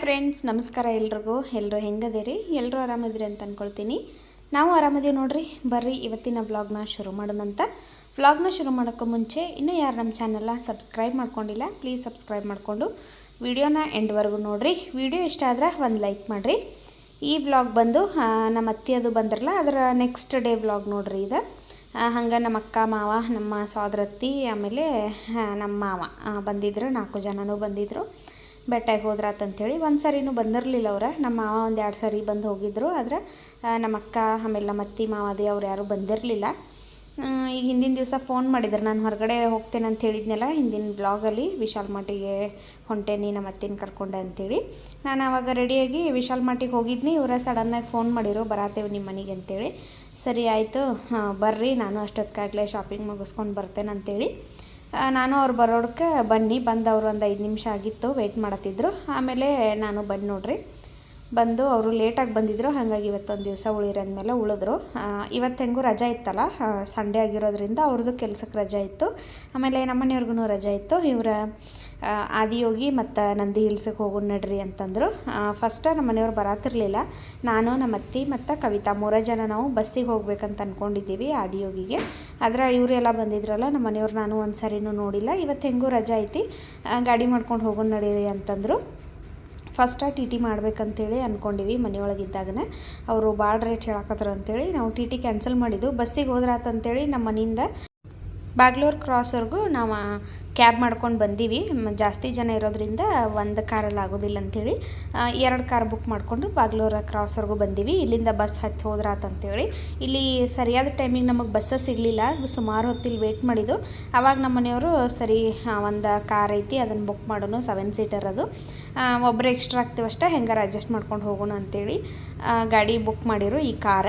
Friends, ನಮಸ್ಕಾರ ಎಲ್ರಿಗೂ. ಎಲ್ಲರೂ ಹೆಂಗದಿರಿ? ಎಲ್ಲರೂ ಆರಾಮದಿರಿ ಅಂತ ಅಂದ್ಕೊಳ್ತೀನಿ ನಾವು ಆರಾಮದೀವಿ ನೋಡ್ರಿ. ಬರ್ರಿ, ಇವತ್ತಿನ ವ್ಲಾಗ್ನ ಶುರು ಮಾಡೋಣಂತ ವ್ಲಾಗ್ನ ಶುರು ಮಾಡೋಕ್ಕೂ ಮುಂಚೆ ಇನ್ನೂ ಯಾರು ನಮ್ಮ ಚಾನಲ್ನ ಸಬ್ಸ್ಕ್ರೈಬ್ ಮಾಡ್ಕೊಂಡಿಲ್ಲ, ಪ್ಲೀಸ್ ಸಬ್ಸ್ಕ್ರೈಬ್ ಮಾಡಿಕೊಂಡು ವಿಡಿಯೋನ ಎಂಡ್ವರೆಗೂ ನೋಡಿರಿ. ವಿಡಿಯೋ ಇಷ್ಟ ಆದ್ರೆ ಒಂದು ಲೈಕ್ ಮಾಡಿರಿ. ಈ ವ್ಲಾಗ್ ಬಂದು ನಮ್ಮ ಅತ್ತಿಯದು ಬಂದ್ರಲ್ಲ, ಅದರ ನೆಕ್ಸ್ಟ್ ಡೇ ವ್ಲಾಗ್ ನೋಡ್ರಿ ಇದು. ಹಂಗೆ ನಮ್ಮ ಅಕ್ಕ, ಮಾವ, ನಮ್ಮ ಸೋದರತ್ತಿ, ಆಮೇಲೆ ನಮ್ಮ ಮಾವ ಬಂದಿದ್ದರು ನಾಲ್ಕು ಜನನೂ ಬಂದಿದ್ದರು ಬೆಟ್ಟಾಗಿ ಹೋದ್ರಾತಂತೇಳಿ ಒಂದು ಸರಿನೂ ಬಂದಿರಲಿಲ್ಲ ಅವ್ರ. ನಮ್ಮ ಮಾವ ಒಂದು ಎರಡು ಸರಿ ಬಂದು ಹೋಗಿದ್ರು, ಆದ್ರೆ ನಮ್ಮ ಅಕ್ಕ, ಆಮೇಲೆ ನಮ್ಮ ಅತ್ತಿ, ಮಾವದಿ ಅವ್ರು ಯಾರೂ ಬಂದಿರಲಿಲ್ಲ. ಈಗ ಹಿಂದಿನ ದಿವಸ ಫೋನ್ ಮಾಡಿದ್ರು, ನಾನು ಹೊರಗಡೆ ಹೋಗ್ತೇನೆ ಅಂತ ಹೇಳಿದ್ನಲ್ಲ, ಹಿಂದಿನ ಬ್ಲಾಗಲ್ಲಿ ವಿಶಾಲ್ ಮಾಟಿಗೆ ಹೊಂಟೇನಿ ನಮ್ಮ ಅತ್ತಿನ ಕರ್ಕೊಂಡೆ ಅಂತೇಳಿ. ನಾನು ಆವಾಗ ರೆಡಿಯಾಗಿ ವಿಶಾಲ್ ಮಾಟಿಗೆ ಹೋಗಿದ್ನಿ, ಇವರ ಸಡನ್ನಾಗಿ ಫೋನ್ ಮಾಡಿರೋ, ಬರಾತೇವೆ ನಿಮ್ಮ ಮನೆಗೆ ಅಂತೇಳಿ. ಸರಿ, ಆಯಿತು ಬರ್ರಿ, ನಾನು ಅಷ್ಟೊತ್ತಿಗಾಗಲೇ ಶಾಪಿಂಗ್ ಮುಗಿಸ್ಕೊಂಡು ಬರ್ತೇನೆ ಅಂತೇಳಿ. ನಾನು ಅವ್ರು ಬರೋಕ್ಕೆ ಬನ್ನಿ, ಬಂದು ಅವ್ರು ಒಂದು ಐದು ನಿಮಿಷ ಆಗಿತ್ತು ವೆಯ್ಟ್ ಮಾಡತ್ತಿದ್ರು. ಆಮೇಲೆ ನಾನು ಬಂದು ನೋಡ್ರಿ. ಬಂದು ಅವರು ಲೇಟಾಗಿ ಬಂದಿದ್ರು, ಹಾಗಾಗಿ ಇವತ್ತೊಂದು ದಿವಸ ಉಳಿರಂದಮೇಲೆ ಉಳಿದ್ರು. ಇವತ್ತು ಹೆಂಗೂ ರಜಾ ಇತ್ತಲ್ಲ ಸಂಡೇ ಆಗಿರೋದ್ರಿಂದ ಅವ್ರದ್ದು ಕೆಲ್ಸಕ್ಕೆ ರಜಾ ಇತ್ತು. ಆಮೇಲೆ ನಮ್ಮನೆಯವ್ರಿಗೂ ರಜಾ ಇತ್ತು. ಇವರ ಆದಿಯೋಗಿ ಮತ್ತು ನಂದಿ ಹಿಲ್ಸಕ್ಕೆ ಹೋಗು ನಡ್ರಿ ಅಂತಂದರು. ಫಸ್ಟ ನಮ್ಮ ಮನೆಯವ್ರು ಬರಾತಿರ್ಲಿಲ್ಲ. ನಾನು ನಮ್ಮ ಅತ್ತಿ ಮತ್ತು ಕವಿತಾ ಮೂರ ಜನ ನಾವು ಬಸ್ಸಿಗೆ ಹೋಗ್ಬೇಕಂತ ಅಂದ್ಕೊಂಡಿದ್ದೀವಿ ಆದಿಯೋಗಿಗೆ ಆದರೆ ಇವರೆಲ್ಲ ಬಂದಿದ್ರಲ್ಲ ನಮ್ಮ ಮನೆಯವ್ರು ನಾನು ಒಂದು ಸರಿನೂ ನೋಡಿಲ್ಲ. ಇವತ್ತು ಹೆಂಗೂ ರಜಾ ಐತಿ ಗಾಡಿ ಮಾಡ್ಕೊಂಡು ಹೋಗೋಣ ನಡೀರಿ ಅಂತಂದರು. ಫಸ್ಟ ಟಿ ಟಿ ಮಾಡ್ಬೇಕಂತೇಳಿ ಅಂದ್ಕೊಂಡಿವಿ ಮನೆಯೊಳಗಿದ್ದಾಗನೇ. ಅವರು ಭಾಳ ರೇಟ್ ಹೇಳಕತ್ತಾರ ಅಂತೇಳಿ ನಾವು ಟಿ ಟಿ ಕ್ಯಾನ್ಸಲ್ ಮಾಡಿದ್ದು ಬಸ್ಸಿಗೆ ಹೋದ್ರಾತಂತೇಳಿ ನಮ್ಮ ಮನೆಯಿಂದ ಬಾಗ್ಲೂರು ಕ್ರಾಸ್ವರೆಗೂ ನಾವು ಕ್ಯಾಬ್ ಮಾಡ್ಕೊಂಡು ಬಂದೀವಿ. ಜಾಸ್ತಿ ಜನ ಇರೋದ್ರಿಂದ ಒಂದು ಕಾರಲ್ಲಿ ಆಗೋದಿಲ್ಲ ಅಂಥೇಳಿ ಎರಡು ಕಾರ್ ಬುಕ್ ಮಾಡಿಕೊಂಡು ಬಾಗ್ಲೂರ ಕ್ರಾಸ್ವರೆಗೂ ಬಂದೀವಿ. ಇಲ್ಲಿಂದ ಬಸ್ ಹತ್ತಿ ಹೋದ್ರಾತಂತೇಳಿ. ಇಲ್ಲಿ ಸರಿಯಾದ ಟೈಮಿಗೆ ನಮಗೆ ಬಸ್ಸ ಸಿಗಲಿಲ್ಲ. ಸುಮಾರು ಹೊತ್ತಿಲ್ಲಿ ವೇಟ್ ಮಾಡಿದ್ದು. ಆವಾಗ ನಮ್ಮ ಮನೆಯವರು ಸರಿ ಒಂದು ಕಾರ್ ಐತಿ ಅದನ್ನು ಬುಕ್ ಮಾಡೋಣ ಸೆವೆನ್ ಸೀಟರ್ ಅದು. ಒಬ್ಬರು ಎಕ್ಸ್ಟ್ರಾ ಆಗ್ತೀವಷ್ಟೇ ಹೆಂಗಾರ ಅಡ್ಜಸ್ಟ್ ಮಾಡ್ಕೊಂಡು ಹೋಗೋಣ ಅಂತೇಳಿ ಗಾಡಿ ಬುಕ್ ಮಾಡಿರು ಈ ಕಾರ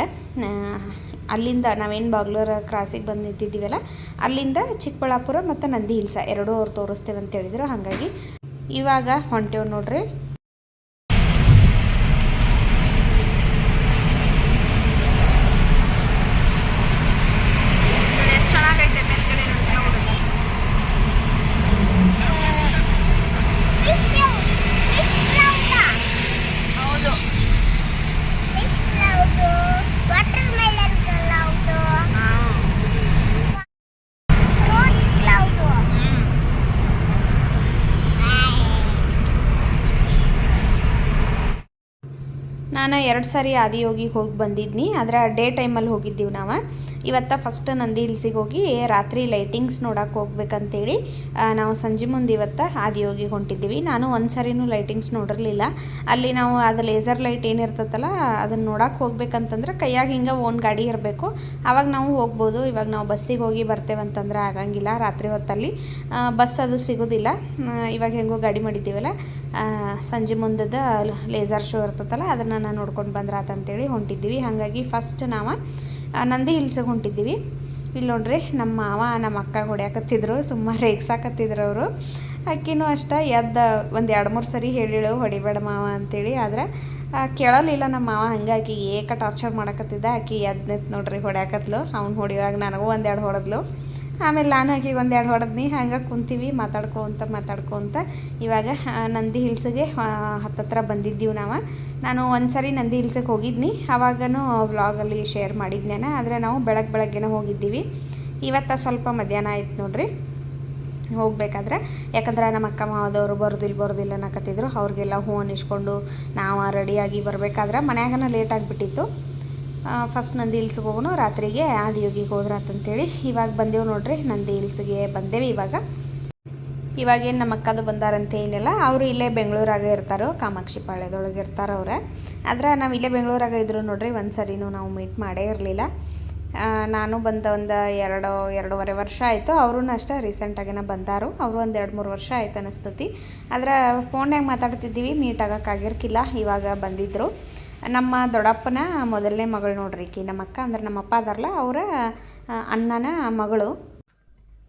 ಅಲ್ಲಿಂದ ನಾವೇನು ಬಾಗ್ಲೂರ ಕ್ರಾಸಿಗೆ ಬಂದು ನಿಂತಿದ್ದೀವಲ್ಲ, ಅಲ್ಲಿಂದ ಚಿಕ್ಕಬಳ್ಳಾಪುರ ಮತ್ತು ನಂದಿ ಹಿಲ್ಸ, ಎರಡೂ ಅವ್ರು ತೋರಿಸ್ತೇವೆ ಅಂತ ಹೇಳಿದರು. ಹಾಗಾಗಿ ಇವಾಗ ಹೊಂಟೇವು ನೋಡ್ರಿ. ನಾನು ಎರಡು ಸಾರಿ ಆದಿಯೋಗಿಗೆ ಹೋಗಿ ಬಂದಿದ್ನಿ. ಆದರೆ ಡೇ ಟೈಮಲ್ಲಿ ಹೋಗಿದ್ದೀವಿ ನಾವು. ಇವತ್ತು ಫಸ್ಟ್ ನಂದಿ ಹಿಲ್ಸಿಗೆ ಹೋಗಿ ರಾತ್ರಿ ಲೈಟಿಂಗ್ಸ್ ನೋಡಕ್ಕೆ ಹೋಗ್ಬೇಕಂತೇಳಿ ನಾವು ಸಂಜೆ ಮುಂದೆ ಇವತ್ತು ಹೋಗಿ ಹೊಂಟಿದ್ದೀವಿ. ನಾನು ಒಂದು ಸರಿನೂ ಲೈಟಿಂಗ್ಸ್ ನೋಡಿರಲಿಲ್ಲ. ಅಲ್ಲಿ ನಾವು ಅದು ಲೇಸರ್ ಲೈಟ್ ಏನಿರ್ತೈತಲ್ಲ ಅದನ್ನು ನೋಡಕ್ಕೆ ಹೋಗ್ಬೇಕಂತಂದ್ರೆ ಕೈಯಾಗ ಹಿಂಗೆ ಓನ್ ಗಾಡಿ ಇರಬೇಕು. ಆವಾಗ ನಾವು ಹೋಗ್ಬೋದು. ಇವಾಗ ನಾವು ಬಸ್ಸಿಗೆ ಹೋಗಿ ಬರ್ತೇವೆ ಅಂತಂದ್ರೆ ಆಗಂಗಿಲ್ಲ ರಾತ್ರಿ ಹೊತ್ತಲ್ಲಿ. ಬಸ್ ಅದು ಸಿಗೋದಿಲ್ಲ. ಇವಾಗ ಹೆಂಗೋ ಗಾಡಿ ಮಾಡಿದ್ದೀವಲ್ಲ ಸಂಜೆ ಮುಂದದ ಲೇಸರ್ ಶೋ ಇರ್ತದಲ್ಲ ಅದನ್ನು ನಾನು ನೋಡ್ಕೊಂಡು ಬಂದ್ರಾತಂತೇಳಿ ಹೊಂಟಿದ್ದೀವಿ. ಹಾಗಾಗಿ ಫಸ್ಟ್ ನಾವು ನಂದಿ ಹಿಲ್ಸಿಗೆ ಹೊಂಟಿದ್ದೀವಿ. ಇಲ್ಲಿ ನೋಡ್ರಿ, ನಮ್ಮ ಮಾವ, ನಮ್ಮ ಅಕ್ಕ ಹೊಡ್ಯಾಕತ್ತಿದ್ರು ಸುಮಾರು ರೇಗ್ಸಾಕತ್ತಿದ್ರು ಅವರು. ಅಕ್ಕಿನೂ ಅಷ್ಟೇ ಎದ್ದ ಒಂದು ಎರಡು ಮೂರು ಸರಿ ಹೇಳಿಳು, ಹೊಡಿಬೇಡ ಮಾವ ಅಂತೇಳಿ. ಆದ್ರೆ ಕೇಳಲಿಲ್ಲ ನಮ್ಮ ಮಾವ, ಹಂಗೆ ಹಂಗಾಗಿ ಏಕ ಟಾರ್ಚರ್ ಮಾಡಕತ್ತಿದ್ದ. ಆಕಿ ಎದ್ದು ನೋಡ್ರಿ, ಹೊಡ್ಯಾಕತ್ಲು. ಅವ್ನು ಹೊಡಿಯುವಾಗ ನನಗೂ ಒಂದೆರಡು ಹೊಡೆದ್ಲು. ಆಮೇಲೆ ನಾನು ಆಕಿಗೆ ಒಂದೆರಡು ಹೊಡೆದ್ನಿ ಹಂಗೆ ಕುಂತೀವಿ ಮಾತಾಡ್ಕೊತ ಮಾತಾಡ್ಕೊತ ಇವಾಗ ನಂದಿ ಹಿಲ್ಸಿಗೆ ಹತ್ತತ್ರ ಬಂದಿದ್ದೀವಿ ನಾವು. ನಾನು ಒಂದು ಸರಿ ನಂದಿ ಹಿಲ್ಸಿಗೆ ಹೋಗಿದ್ನಿ. ಆವಾಗನೂ ವ್ಲಾಗಲ್ಲಿ ಶೇರ್ ಮಾಡಿದ್ನೇನ, ಆದರೆ ನಾವು ಬೆಳಗ್ಗೆ ಬೆಳಗ್ಗೆನೇ ಹೋಗಿದ್ದೀವಿ. ಇವತ್ತು ಸ್ವಲ್ಪ ಮಧ್ಯಾಹ್ನ ಆಯ್ತು ನೋಡ್ರಿ. ಹೋಗ್ಬೇಕಾದ್ರೆ. ಯಾಕಂದ್ರೆ ನಮ್ಮ ಅಕ್ಕ ಮಾವದವರು ಬರೋದಿಲ್ಲ ಬರೋದಿಲ್ಲ ಅನ್ನಕತ್ತಿದ್ರು ಅವ್ರಿಗೆಲ್ಲ ಹೂ ಅನ್ನಿಸ್ಕೊಂಡು ನಾವು ರೆಡಿಯಾಗಿ ಬರಬೇಕಾದ್ರೆ ಮನ್ಯಾಗನ ಲೇಟ್ ಆಗಿಬಿಟ್ಟಿತ್ತು. ಫಸ್ಟ್ ನಂದಿ ಹಿಲ್ಸ್ಗೆ ಹೋಗೋಣ ರಾತ್ರಿಗೆ ಆದಿಯೋಗಿಗೆ ಹೋದ್ರಾತಂತೇಳಿ ಇವಾಗ ಬಂದೇವು ನೋಡ್ರಿ, ನಂದಿ ಹಿಲ್ಸ್ಗೆ ಬಂದೇವಿ ಇವಾಗ. ಇವಾಗೇನು ನಮ್ಮ ಅಕ್ಕದು ಬಂದಾರಂತ ಏನಿಲ್ಲ, ಅವರು ಇಲ್ಲೇ ಬೆಂಗಳೂರಾಗ ಇರ್ತಾರೋ, ಕಾಮಾಕ್ಷಿ ಪಾಳ್ಯದೊಳಗೆ ಇರ್ತಾರೆ ಅವ್ರೆ. ಆದ್ರೆ ನಾವು ಇಲ್ಲೇ ಬೆಂಗಳೂರಾಗ ಇದ್ರು ನೋಡ್ರಿ ಒಂದು ಸರಿನೂ ನಾವು ಮೀಟ್ ಮಾಡೇ ಇರಲಿಲ್ಲ. ನಾನು ಬಂದ ಒಂದು ಎರಡು, ಎರಡೂವರೆ ವರ್ಷ ಆಯಿತು ಅವರು ಅಷ್ಟೇ ರೀಸೆಂಟಾಗೇನ ಬಂದಾರು. ಅವರು ಒಂದು ಎರಡು ಮೂರು ವರ್ಷ ಆಯ್ತು ಅನಿಸ್ತತಿ. ಆದ್ರೆ ಫೋನ್ಯಾಗ ಮಾತಾಡ್ತಿದ್ದೀವಿ ಮೀಟ್ ಆಗೋಕ್ಕಾಗಿರ್ಕಿಲ್ಲ ಇವಾಗ ಬಂದಿದ್ದರು ನಮ್ಮ ದೊಡ್ಡಪ್ಪನ ಮೊದಲನೇ ಮಗಳು ನೋಡ್ರಿ ಈಕಿ, ನಮ್ಮ ಅಕ್ಕ ಅಂದ್ರೆ ನಮ್ಮ ಅಪ್ಪ ಅದಾರಲ್ಲ ಅವರ ಅಣ್ಣನ ಮಗಳು.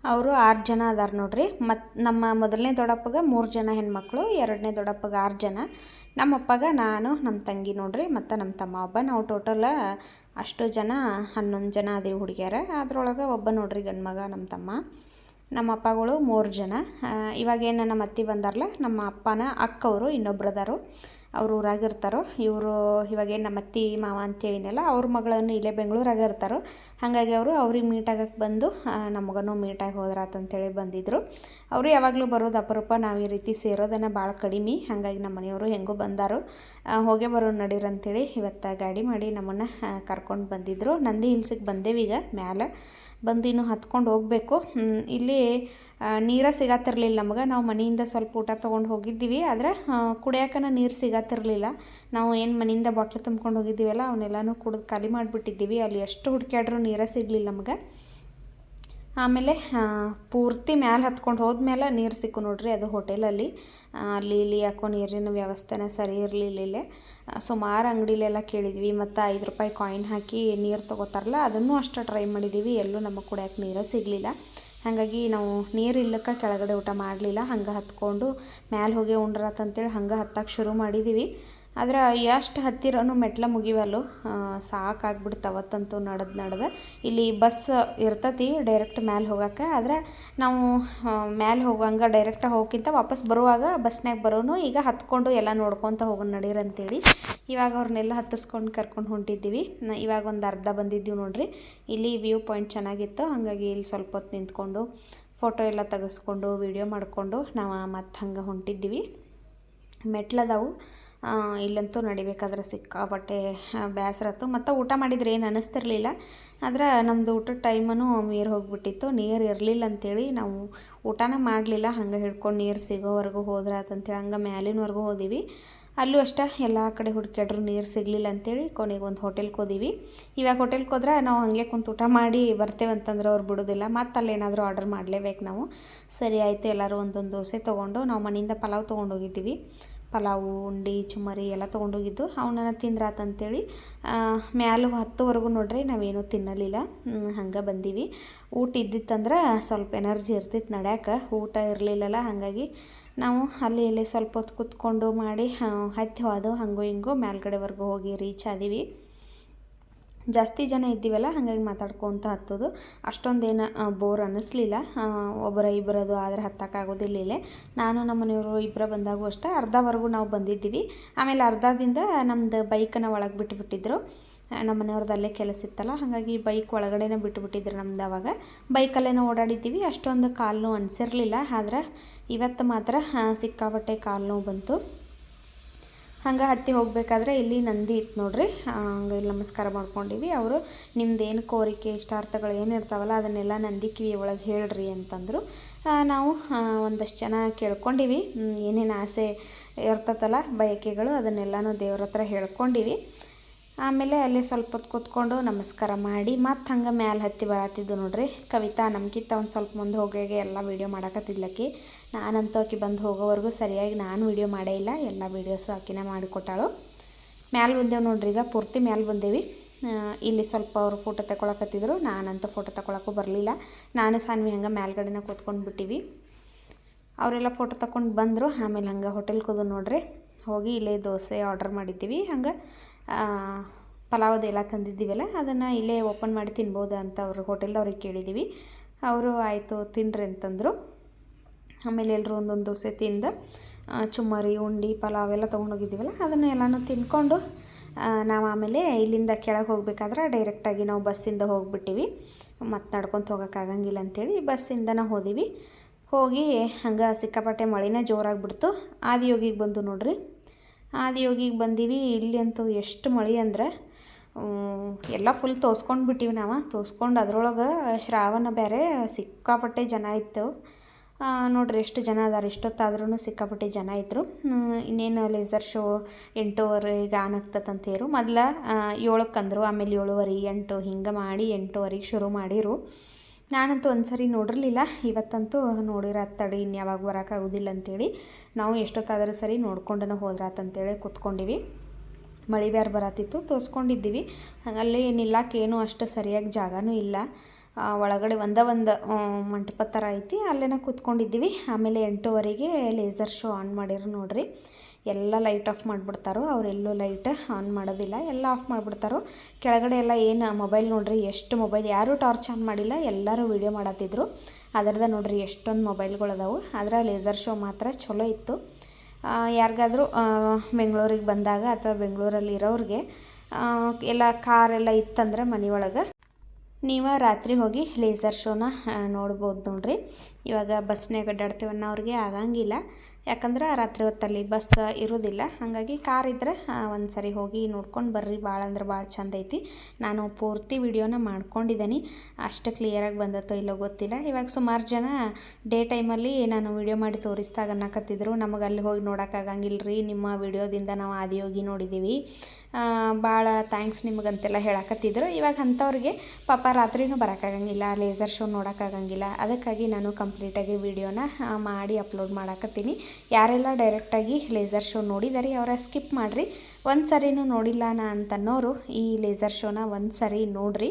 ಅವರು ಆರು ಜನ ಅದಾರ ನೋಡ್ರಿ. ಮತ್ತು ನಮ್ಮ ಮೊದಲನೇ ದೊಡ್ಡಪ್ಪಗೆ ಮೂರು ಜನ ಹೆಣ್ಮಕ್ಳು, ಎರಡನೇ ದೊಡ್ಡಪ್ಪಗೆ ಆರು ಜನ. ನಮ್ಮ ಅಪ್ಪಗ ನಾನು, ನಮ್ಮ ತಂಗಿ ನೋಡ್ರಿ, ಮತ್ತು ನಮ್ಮ ತಮ್ಮ ಒಬ್ಬ. ನಾವು ಟೋಟಲ್ ಅಷ್ಟು ಜನ, ಹನ್ನೊಂದು ಜನ ಅದೇವು ಹುಡುಗಿಯರ. ಅದ್ರೊಳಗೆ ಒಬ್ಬ ನೋಡ್ರಿ ಗಂಡ್ಮಗ ನಮ್ಮ ತಮ್ಮ. ನಮ್ಮ ಅಪ್ಪಗಳು ಮೂರು ಜನ. ಇವಾಗೇನು ನಮ್ಮ ಅತ್ತಿ ಬಂದಾರಲ್ಲ ನಮ್ಮ ಅಪ್ಪನ ಅಕ್ಕವರು ಇನ್ನೊಬ್ರದಾರು ಅವ್ರು ಊರಾಗಿರ್ತಾರೋ ಇವರು ಇವಾಗೇನು ನಮ್ಮ ಅತ್ತಿ, ಮಾವ ಅಂತೇಳಿನಲ್ಲ ಅವ್ರ ಮಗಳನ್ನು ಇಲ್ಲೇ ಬೆಂಗಳೂರಾಗ ಇರ್ತಾರೋ, ಹಾಗಾಗಿ ಅವರು ಅವ್ರಿಗೆ ಮೀಟ್ ಆಗಕ್ಕೆ ಬಂದು ನಮಗನು ಮೀಟಾಗಿ ಹೋದ್ರಾತಂತೇಳಿ ಬಂದಿದ್ದರು ಅವರು ಯಾವಾಗಲೂ ಬರೋದು ಅಪರೂಪ, ನಾವು ಈ ರೀತಿ ಸೇರೋದನ್ನು ಭಾಳ ಕಡಿಮೆ, ಹಾಗಾಗಿ ನಮ್ಮ ಮನೆಯವರು ಹೆಂಗೂ ಬಂದಾರು. ಹೋಗೆ ಬರೋ ನಡೀರಂತೇಳಿ ಇವತ್ತು ಗಾಡಿ ಮಾಡಿ ನಮ್ಮನ್ನು ಕರ್ಕೊಂಡು ಬಂದಿದ್ದರು ನಂದಿ ಹಿಲ್ಸಿಗೆ ಬಂದೇವೀಗ ಮ್ಯಾಲೆ. ಬಂದು ಇನ್ನು ಹತ್ಕೊಂಡು ಹೋಗಬೇಕು. ಇಲ್ಲಿ ನೀರು ನೀರ ನಮಗೆ ನಾವು ಮನೆಯಿಂದ ಸ್ವಲ್ಪ ಊಟ ತೊಗೊಂಡು ಹೋಗಿದ್ದೀವಿ. ಆದರೆ ಕುಡಿಯೋಕನ ನೀರು ಸಿಗತ್ತಿರಲಿಲ್ಲ ನಾವು ಏನು ಮನೆಯಿಂದ ಬಾಟ್ಲು ತುಂಬ್ಕೊಂಡು ಹೋಗಿದ್ದೀವಲ್ಲ, ಅವನ್ನೆಲ್ಲನೂ ಕುಡಿದು ಖಾಲಿ ಮಾಡಿಬಿಟ್ಟಿದ್ದೀವಿ. ಅಲ್ಲಿ ಎಷ್ಟು ಹುಡುಕ್ಯಾಡ್ರೂ ನೀರೇ ಸಿಗಲಿಲ್ಲ ನಮ್ಗೆ ಆಮೇಲೆ ಪೂರ್ತಿ ಮ್ಯಾಲೆ ಹತ್ಕೊಂಡು ಹೋದ್ಮೇಲೆ ನೀರು ಸಿಕ್ಕು ನೋಡ್ರಿ ಅದು ಹೋಟೆಲಲ್ಲಿ. ಅಲ್ಲಿ ಇಲ್ಲಿ ಯಾಕೋ ನೀರಿನ ವ್ಯವಸ್ಥೆನೇ ಸರಿ ಇರಲಿಲ್ಲ ಸುಮಾರು ಅಂಗಡಿಲೆಲ್ಲ ಕೇಳಿದ್ವಿ, ಮತ್ತು ಐದು ರೂಪಾಯಿ ಕಾಯಿನ್ ಹಾಕಿ ನೀರು ತೊಗೋತಾರಲ್ಲ, ಅದನ್ನು ಅಷ್ಟು ಟ್ರೈ ಮಾಡಿದ್ದೀವಿ ಎಲ್ಲೂ ನಮಗೆ ಕುಡಿಯೋಕೆ ನೀರು ಸಿಗಲಿಲ್ಲ. ಹಾಗಾಗಿ ನಾವು ನೀರು ಇಲ್ಲಕ್ಕೆ ಕೆಳಗಡೆ ಊಟ ಮಾಡಲಿಲ್ಲ, ಹಂಗೆ ಹತ್ಕೊಂಡು ಮ್ಯಾಲೆ ಹೋಗಿ ಉಂಡ್ರಾತಂತೇಳಿ ಹಂಗೆ ಹತ್ತಕ್ಕೆ ಶುರು ಮಾಡಿದ್ದೀವಿ ಆದ್ರೆ ಎಷ್ಟು ಹತ್ತಿರನು ಮೆಟ್ಲ ಮುಗಿವಲ್ಲು. ಸಾಕಾಗ್ಬಿಡ್ತು ಅವತ್ತಂತೂ ನಡೆದು ನಡೆದು. ಇಲ್ಲಿ ಬಸ್ ಇರ್ತತಿ ಡೈರೆಕ್ಟ್ ಮ್ಯಾಲೆ ಹೋಗೋಕೆ. ಆದರೆ ನಾವು ಮ್ಯಾಲೆ ಹೋಗಂಗೆ ಡೈರೆಕ್ಟಾಗಿ ಹೋಗೋಕ್ಕಿಂತ ವಾಪಸ್ ಬರುವಾಗ ಬಸ್ನಾಗ ಬರೋನು. ಈಗ ಹತ್ಕೊಂಡು ಎಲ್ಲ ನೋಡ್ಕೊತ ಹೋಗೋಣ ನಡೀರಂತೇಳಿ ಇವಾಗ ಅವ್ರನ್ನೆಲ್ಲ ಹತ್ತಿಸ್ಕೊಂಡು ಕರ್ಕೊಂಡು ಹೊಂಟಿದ್ದೀವಿ. ಇವಾಗ ಒಂದು ಅರ್ಧ ಬಂದಿದ್ದೀವಿ ನೋಡಿರಿ. ಇಲ್ಲಿ ವ್ಯೂ ಪಾಯಿಂಟ್ ಚೆನ್ನಾಗಿತ್ತು. ಹಾಗಾಗಿ ಇಲ್ಲಿ ಸ್ವಲ್ಪ ಹೊತ್ತು ನಿಂತ್ಕೊಂಡು ಫೋಟೋ ಎಲ್ಲ ತೆಗೆಸ್ಕೊಂಡು ವಿಡಿಯೋ ಮಾಡಿಕೊಂಡು ನಾವು ಮತ್ತೆ ಹಂಗೆ ಹೊಂಟಿದ್ದೀವಿ. ಮೆಟ್ಲದವು ಇಲ್ಲಂತೂ ನಡಿಬೇಕಾದ್ರೆ ಸಿಕ್ಕಾಪಟ್ಟೆ ಬೇಸರತ್ತು ಮತ್ತು ಊಟ ಮಾಡಿದ್ರೆ ಏನು ಅನ್ನಿಸ್ತಿರ್ಲಿಲ್ಲ ಆದ್ರೆ ನಮ್ಮದು ಊಟದ ಟೈಮನು ಮೀರಿ ಹೋಗ್ಬಿಟ್ಟಿತ್ತು. ನೀರು ಇರಲಿಲ್ಲ ಅಂತೇಳಿ ನಾವು ಊಟನ ಮಾಡಲಿಲ್ಲ. ಹಂಗೆ ಹಿಡ್ಕೊಂಡು ನೀರು ಸಿಗೋವರೆಗೂ ಹೋದ್ರೆ ಆತಂತೇಳಿ ಹಂಗೆ ಮ್ಯಾಲಿನವರೆಗೂ ಹೋದಿವಿ. ಅಲ್ಲೂ ಅಷ್ಟೇ ಎಲ್ಲ ಕಡೆ ಹುಡುಕ್ಯಾಡ್ರು ನೀರು ಸಿಗಲಿಲ್ಲ ಅಂತೇಳಿ ಕೊನೆಗೆ ಒಂದು ಹೋಟೆಲ್ಗೆ ಹೋದಿವಿ. ಇವಾಗ ಹೋಟೆಲ್ಗೆ ಹೋದ್ರೆ ನಾವು ಹಾಗೆ ಕುಂತು ಊಟ ಮಾಡಿ ಬರ್ತೇವೆ ಅಂತಂದ್ರೆ ಅವ್ರು ಬಿಡೋದಿಲ್ಲ. ಮತ್ತು ಅಲ್ಲೇನಾದರೂ ಆರ್ಡರ್ ಮಾಡಲೇಬೇಕು ನಾವು. ಸರಿ ಆಯಿತು, ಎಲ್ಲರೂ ಒಂದೊಂದು ದೋಸೆ ತೊಗೊಂಡು ನಾವು ಮನೆಯಿಂದ ಪಲಾವ್ ತೊಗೊಂಡು ಹೋಗಿದ್ದೀವಿ. ಪಲಾವು, ಉಂಡಿ, ಚುಮರಿ ಎಲ್ಲ ತೊಗೊಂಡೋಗಿದ್ದು ಅವನ್ನ ತಿಂದ್ರಾತಂತೇಳಿ ಮ್ಯಾಲು ಹತ್ತುವರೆಗೂ ನೋಡ್ರಿ, ನಾವೇನು ತಿನ್ನಲಿಲ್ಲ. ಹಂಗೆ ಬಂದೀವಿ. ಊಟ ಇದ್ದಿತ್ತಂದ್ರೆ ಸ್ವಲ್ಪ ಎನರ್ಜಿ ಇರ್ತಿತ್ತು ನಡ್ಯಾಕ. ಊಟ ಇರಲಿಲ್ಲಲ್ಲ ಹಾಗಾಗಿ ನಾವು ಅಲ್ಲಿ ಇಲ್ಲಿ ಸ್ವಲ್ಪ ಹೊತ್ತು ಕೂತ್ಕೊಂಡು ಮಾಡಿ ಹತ್ತಿ ಹೋದೆವು, ಹಂಗೋ ಹಿಂಗೋ, ಮ್ಯಾಲ್ಗಡೆವರೆಗೂ ಹೋಗಿ ರೀಚ್ ಆದೀವಿ. ಜಾಸ್ತಿ ಜನ ಇದ್ದೀವಲ್ಲ, ಹಾಗಾಗಿ ಮಾತಾಡ್ಕೊತ ಹತ್ತೋದು. ಅಷ್ಟೊಂದೇನು ಬೋರ್ ಅನ್ನಿಸ್ಲಿಲ್ಲ. ಒಬ್ಬರ ಇಬ್ಬರದು ಆದರೆ ಹತ್ತಕ್ಕಾಗೋದಿಲ್ಲ ನಾನು ನಮ್ಮ ಮನೆಯವರು ಇಬ್ಬರ ಬಂದಾಗೂ ಅಷ್ಟೇ, ಅರ್ಧವರೆಗೂ ನಾವು ಬಂದಿದ್ದೀವಿ. ಆಮೇಲೆ ಅರ್ಧದಿಂದ ನಮ್ಮದು ಬೈಕನ್ನು ಒಳಗೆ ಬಿಟ್ಟುಬಿಟ್ಟಿದ್ರು ನಮ್ಮ ಮನೆಯವ್ರದ್ದು ಅಲ್ಲೇ ಕೆಲಸ ಇತ್ತಲ್ಲ, ಹಾಗಾಗಿ ಬೈಕ್ ಒಳಗಡೆನೇ ಬಿಟ್ಟುಬಿಟ್ಟಿದ್ರು ನಮ್ದು ಅವಾಗ. ಬೈಕಲ್ಲೇನೋ ಓಡಾಡಿದ್ದೀವಿ, ಅಷ್ಟೊಂದು ಕಾಲು ನೋವು ಅನಿಸಿರಲಿಲ್ಲ, ಆದ್ರೆ ಇವತ್ತು ಮಾತ್ರ ಸಿಕ್ಕಾಪಟ್ಟೆ ಕಾಲು ಬಂತು. ಹಂಗೆ ಹತ್ತಿ ಹೋಗಬೇಕಾದ್ರೆ ಇಲ್ಲಿ ನಂದಿ ಇತ್ತು ನೋಡ್ರಿ. ಹಂಗೆ ಇಲ್ಲಿ ನಮಸ್ಕಾರ ಮಾಡ್ಕೊಂಡಿವಿ. ಅವರು ನಿಮ್ದು ಏನು ಕೋರಿಕೆ, ಇಷ್ಟಾರ್ಥಗಳು ಏನು ಇರ್ತಾವಲ್ಲ ಅದನ್ನೆಲ್ಲ ನಂದಿ ಕಿವಿ ಒಳಗೆ ಹೇಳ್ರಿ ಅಂತಂದರು. ನಾವು ಒಂದಷ್ಟು ಜನ ಕೇಳ್ಕೊಂಡಿವಿ. ಏನೇನು ಆಸೆ ಇರ್ತತಲ್ಲ ಬಯಕೆಗಳು ಅದನ್ನೆಲ್ಲನೂ ದೇವ್ರ ಹತ್ರ ಹೇಳ್ಕೊಂಡಿವಿ. ಆಮೇಲೆ ಅಲ್ಲಿ ಸ್ವಲ್ಪ ಹೊತ್ತು ಕೂತ್ಕೊಂಡು ನಮಸ್ಕಾರ ಮಾಡಿ, ಮತ್ತೆ ಹಂಗೆ ಮ್ಯಾಲೆ ಹತ್ತಿ ಬರತ್ತಿದ್ದು ನೋಡ್ರಿ. ಕವಿತಾ ನಮ್ಗಿಂತ ಒಂದು ಸ್ವಲ್ಪ ಮುಂದೆ ಹೋಗಿ ಎಲ್ಲ ವೀಡಿಯೋ ಮಾಡಕತ್ತಿದ್ಲಕ್ಕಿ ನಾನಂತೂ ಆಕೆ ಬಂದು ಹೋಗೋವರೆಗೂ ಸರಿಯಾಗಿ ನಾನು ವೀಡಿಯೋ ಮಾಡೇ ಇಲ್ಲ, ಎಲ್ಲ ವೀಡಿಯೋಸು ಆಕಿನ ಮಾಡಿಕೊಟ್ಟಾಳು. ಮ್ಯಾಲೆ ಬಂದೇವು ನೋಡ್ರಿ, ಈಗ ಪೂರ್ತಿ ಮ್ಯಾಲೆ ಬಂದೇವಿ. ಇಲ್ಲಿ ಸ್ವಲ್ಪ ಅವರು ಫೋಟೋ ತಗೊಳಕತ್ತಿದ್ರು ನಾನಂತೂ ಫೋಟೋ ತಗೊಳಕ್ಕೂ ಬರಲಿಲ್ಲ. ನಾನು ಸಾನ್ವಿ ಹಂಗೆ ಮ್ಯಾಲ್ಗಡೆನೇ ಕೂತ್ಕೊಂಡು ಬಿಟ್ಟಿವಿ. ಅವರೆಲ್ಲ ಫೋಟೋ ತಗೊಂಡು ಬಂದರು, ಆಮೇಲೆ ಹಂಗೆ ಹೋಟೆಲ್ಗೆ ಹೋದ್ರು ನೋಡ್ರಿ. ಹೋಗಿ ಇಲ್ಲೇ ದೋಸೆ ಆರ್ಡರ್ ಮಾಡಿದ್ದೀವಿ, ಹಂಗೆ ಪಲಾವ್ದು ಎಲ್ಲ ತಂದಿದ್ದೀವಲ್ಲ, ಅದನ್ನು ಇಲ್ಲೇ ಓಪನ್ ಮಾಡಿ ತಿನ್ಬೋದು ಅಂತ ಅವರು ಹೋಟೆಲ್ದವ್ರಿಗೆ ಕೇಳಿದ್ದೀವಿ. ಅವರು, ಆಯಿತು ತಿನ್ನಿರಿ ಅಂತಂದರು. ಆಮೇಲೆ ಎಲ್ಲರೂ ಒಂದೊಂದು ದೋಸೆ ತಿಂದು ಚುಮ್ಮರಿ, ಉಂಡಿ, ಪಲಾವ್ ಎಲ್ಲ ತೊಗೊಂಡೋಗಿದ್ದೀವಲ್ಲ, ಅದನ್ನು ಎಲ್ಲನೂ ತಿನ್ಕೊಂಡು ನಾವು ಆಮೇಲೆ ಇಲ್ಲಿಂದ ಕೆಳಗೆ ಹೋಗಬೇಕಾದ್ರೆ ಡೈರೆಕ್ಟಾಗಿ ನಾವು ಬಸ್ಸಿಂದ ಹೋಗ್ಬಿಟ್ಟಿವಿ. ಮತ್ತು ನಡ್ಕೊತ ಹೋಗೋಕ್ಕಾಗಂಗಿಲ್ಲ ಅಂತೇಳಿ ಬಸ್ಸಿಂದನೇ ಹೋದಿವಿ. ಹೋಗಿ ಹಂಗೆ ಸಿಕ್ಕಾಪಟ್ಟೆ ಮಳೆನೇ ಜೋರಾಗಿಬಿಡ್ತು. ಆದಿಯೋಗಿಗೆ ಬಂದು ನೋಡ್ರಿ. ಆದಿಯೋಗಿಗೆ ಬಂದೀವಿ. ಇಲ್ಲಿ ಅಂತೂ ಎಷ್ಟು ಮಳೆ ಅಂದ್ರೆ ಎಲ್ಲ ಫುಲ್ ತೋರ್ಸ್ಕೊಂಡು ಬಿಟ್ಟಿವಿ ನಾವು. ತೋರ್ಸ್ಕೊಂಡು ಅದ್ರೊಳಗೆ ಶ್ರಾವಣ ಬೇರೆ ಸಿಕ್ಕಾಪಟ್ಟೆ ಜನ ಇತ್ತು. ನೋಡ್ರಿ ಎಷ್ಟು ಜನ ಅದಾರ ಇಷ್ಟೊತ್ತಾದ್ರೂ ಸಿಕ್ಕಾಪಟ್ಟೆ ಜನ ಇದ್ದರು ಇನ್ನೇನು ಲೇಸರ್ ಶೋ ಎಂಟೂವರೆಗೆ ಆನ್ ಆಗ್ತದಂತೇರು ಮೊದಲ ಏಳಕ್ಕೆ ಅಂದರು, ಆಮೇಲೆ ಏಳುವರೆ, ಎಂಟು, ಹಿಂಗೆ ಮಾಡಿ ಎಂಟೂವರೆಗೆ ಶುರು ಮಾಡಿರು. ನಾನಂತೂ ಒಂದು ಸರಿ ನೋಡಿರಲಿಲ್ಲ. ಇವತ್ತಂತೂ ನೋಡಿರ ತಡಿ ಇನ್ಯಾವಾಗ ಬರೋಕ್ಕಾಗೋದಿಲ್ಲ ಅಂತೇಳಿ. ನಾವು ಎಷ್ಟೊತ್ತಾದರೂ ಸರಿ ನೋಡ್ಕೊಂಡನ ಹೋದ್ರಾತಂತೇಳಿ ಕೂತ್ಕೊಂಡಿವಿ. ಮಳೆ ಬೇರೆ ಬರತ್ತಿತ್ತು ತೋರಿಸ್ಕೊಂಡಿದ್ದೀವಿ. ಅಲ್ಲಿ ಏನಿಲ್ಲ, ಕೇನು ಅಷ್ಟು ಸರಿಯಾಗಿ ಜಾಗನೂ ಇಲ್ಲ. ಒಳಗಡೆ ಒಂದೇ ಒಂದು ಮಂಟಪ ಥರ ಐತಿ. ಅಲ್ಲೇನ ಕೂತ್ಕೊಂಡಿದ್ದೀವಿ. ಆಮೇಲೆ ಎಂಟೂವರೆಗೆ ಲೇಸರ್ ಶೋ ಆನ್ ಮಾಡಿರು ನೋಡ್ರಿ. ಎಲ್ಲ ಲೈಟ್ ಆಫ್ ಮಾಡಿಬಿಡ್ತಾರೋ ಅವರೆಲ್ಲೂ ಲೈಟ್ ಆನ್ ಮಾಡೋದಿಲ್ಲ. ಎಲ್ಲ ಆಫ್ ಮಾಡಿಬಿಡ್ತಾರೋ. ಕೆಳಗಡೆ ಎಲ್ಲ ಏನು ಮೊಬೈಲ್ ನೋಡ್ರಿ, ಎಷ್ಟು ಮೊಬೈಲ್ ಯಾರೂ ಟಾರ್ಚ್ ಆನ್ ಮಾಡಿಲ್ಲ. ಎಲ್ಲರೂ ವೀಡಿಯೋ ಮಾಡತ್ತಿದ್ರು ಅದರದ ನೋಡ್ರಿ ಎಷ್ಟೊಂದು ಮೊಬೈಲ್ಗಳು ಅದಾವು. ಅದರ ಲೇಸರ್ ಶೋ ಮಾತ್ರ ಚಲೋ ಇತ್ತು. ಯಾರಿಗಾದ್ರೂ ಬೆಂಗಳೂರಿಗೆ ಬಂದಾಗ ಅಥವಾ ಬೆಂಗಳೂರಲ್ಲಿ ಇರೋರಿಗೆ ಎಲ್ಲ ಕಾರೆಲ್ಲ ಇತ್ತಂದ್ರೆ ಮನೆಯೊಳಗೆ ನೀವು ರಾತ್ರಿ ಹೋಗಿ ಲೇಸರ್ ಶೋನ ನೋಡ್ಬೋದು ನೋಡ್ರಿ. ಇವಾಗ ಬಸ್ನಾಗ ಅಡ್ಡಾಡ್ತೀವನ್ನ ಅವ್ರಿಗೆ ಆಗಂಗಿಲ್ಲ. ಯಾಕಂದ್ರೆ ರಾತ್ರಿ ಹೊತ್ತಲ್ಲಿ ಬಸ್ ಇರೋದಿಲ್ಲ. ಹಾಗಾಗಿ ಕಾರ್ ಇದ್ರೆ ಒಂದು ಸರಿ ಹೋಗಿ ನೋಡ್ಕೊಂಡು ಬರ್ರಿ ಭಾಳ ಅಂದ್ರೆ ಭಾಳ ಚಂದ ಐತಿ. ನಾನು ಪೂರ್ತಿ ವಿಡಿಯೋನ ಮಾಡ್ಕೊಂಡಿದ್ದೀನಿ ಅಷ್ಟು ಕ್ಲಿಯರಾಗಿ ಬಂದತ್ತೋ ಇಲ್ಲೋ ಗೊತ್ತಿಲ್ಲ. ಇವಾಗ ಸುಮಾರು ಜನ ಡೇ ಟೈಮಲ್ಲಿ ನಾನು ವಿಡಿಯೋ ಮಾಡಿ ತೋರಿಸ್ದಾಗ ಅನ್ನಕತ್ತಿದ್ರು. ನಮಗೆ ಅಲ್ಲಿ ಹೋಗಿ ನೋಡೋಕ್ಕಾಗಂಗಿಲ್ಲ ರೀ ನಿಮ್ಮ ವಿಡಿಯೋದಿಂದ ನಾವು ಆದಿಯೋಗಿ ನೋಡಿದ್ದೀವಿ ಭಾಳ ಥ್ಯಾಂಕ್ಸ್ ನಿಮಗಂತೆಲ್ಲ ಹೇಳಕತ್ತಿದ್ರು. ಇವಾಗ ಅಂಥವ್ರಿಗೆ ಪಾಪ ರಾತ್ರಿನೂ ಬರೋಕ್ಕಾಗಂಗಿಲ್ಲ ಲೇಸರ್ ಶೋ ನೋಡೋಕ್ಕಾಗಂಗಿಲ್ಲ ಅದಕ್ಕಾಗಿ ನಾನು ಕಂಪ್ಲೀಟಾಗಿ ವಿಡಿಯೋನ ಮಾಡಿ ಅಪ್ಲೋಡ್ ಮಾಡಾಕತ್ತೀನಿ. ಯಾರೆಲ್ಲ ಡೈರೆಕ್ಟಾಗಿ ಲೇಸರ್ ಶೋ ನೋಡಿದಾರೆ ಅವರ ಸ್ಕಿಪ್ ಮಾಡಿರಿ. ಒಂದು ಸರಿನೂ ನೋಡಿಲ್ಲ ನಾ ಅಂತನ್ನೋರು, ಈ ಲೇಸರ್ ಶೋನ ಒಂದು ಸರಿ ನೋಡ್ರಿ.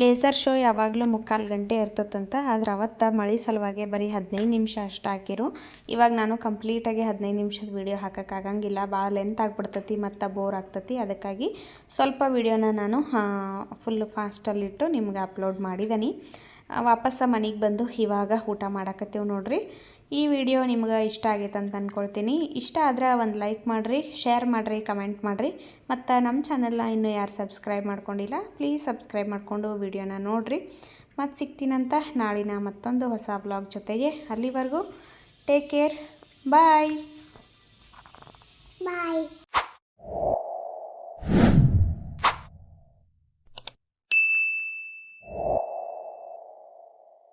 ಲೇಸರ್ ಶೋ ಯಾವಾಗಲೂ ಮುಕ್ಕಾಲು ಗಂಟೆ ಇರ್ತದಂತ ಆದ್ರೆ ಅವತ್ತು ಮಳೆ ಸಲುವಾಗಿ ಬರೀ ಹದಿನೈದು ನಿಮಿಷ ಅಷ್ಟು ಹಾಕಿರು. ಇವಾಗ ನಾನು ಕಂಪ್ಲೀಟಾಗಿ ಹದಿನೈದು ನಿಮಿಷದ ವೀಡಿಯೋ ಹಾಕೋಕ್ಕಾಗಂಗಿಲ್ಲ ಭಾಳ ಲೆಂತ್ ಆಗಿಬಿಡ್ತತಿ, ಮತ್ತು ಬೋರ್ ಆಗ್ತತಿ. ಅದಕ್ಕಾಗಿ ಸ್ವಲ್ಪ ವೀಡಿಯೋನ ನಾನು ಫುಲ್ ಫಾಸ್ಟಲ್ಲಿಟ್ಟು ನಿಮ್ಗೆ ಅಪ್ಲೋಡ್ ಮಾಡಿದ್ದೀನಿ ವಾಪಸ್ಸ ಮನೆಗೆ ಬಂದು ಇವಾಗ ಊಟ ಮಾಡಾಕತ್ತೇವೆ ನೋಡ್ರಿ. ಈ ವಿಡಿಯೋ ನಿಮ್ಗೆ ಇಷ್ಟ ಆಗೈತೆ ಅಂತ ಅಂದ್ಕೊಳ್ತೀನಿ ಇಷ್ಟ ಆದ್ರೆ ಒಂದು ಲೈಕ್ ಮಾಡಿರಿ, ಶೇರ್ ಮಾಡಿರಿ, ಕಮೆಂಟ್ ಮಾಡಿರಿ. ಮತ್ತು ನಮ್ಮ ಚಾನಲ್ನ ಇನ್ನೂ ಯಾರು ಸಬ್ಸ್ಕ್ರೈಬ್ ಮಾಡ್ಕೊಂಡಿಲ್ಲ ಪ್ಲೀಸ್ ಸಬ್ಸ್ಕ್ರೈಬ್ ಮಾಡಿಕೊಂಡು ವಿಡಿಯೋನ ನೋಡಿರಿ. ಮತ್ತು ಸಿಗ್ತೀನಂತ ನಾಳಿನ ಮತ್ತೊಂದು ಹೊಸ ಬ್ಲಾಗ್ ಜೊತೆಗೆ ಅಲ್ಲಿವರೆಗೂ ಟೇಕ್ ಕೇರ್ ಬಾಯ್ ಬಾಯ್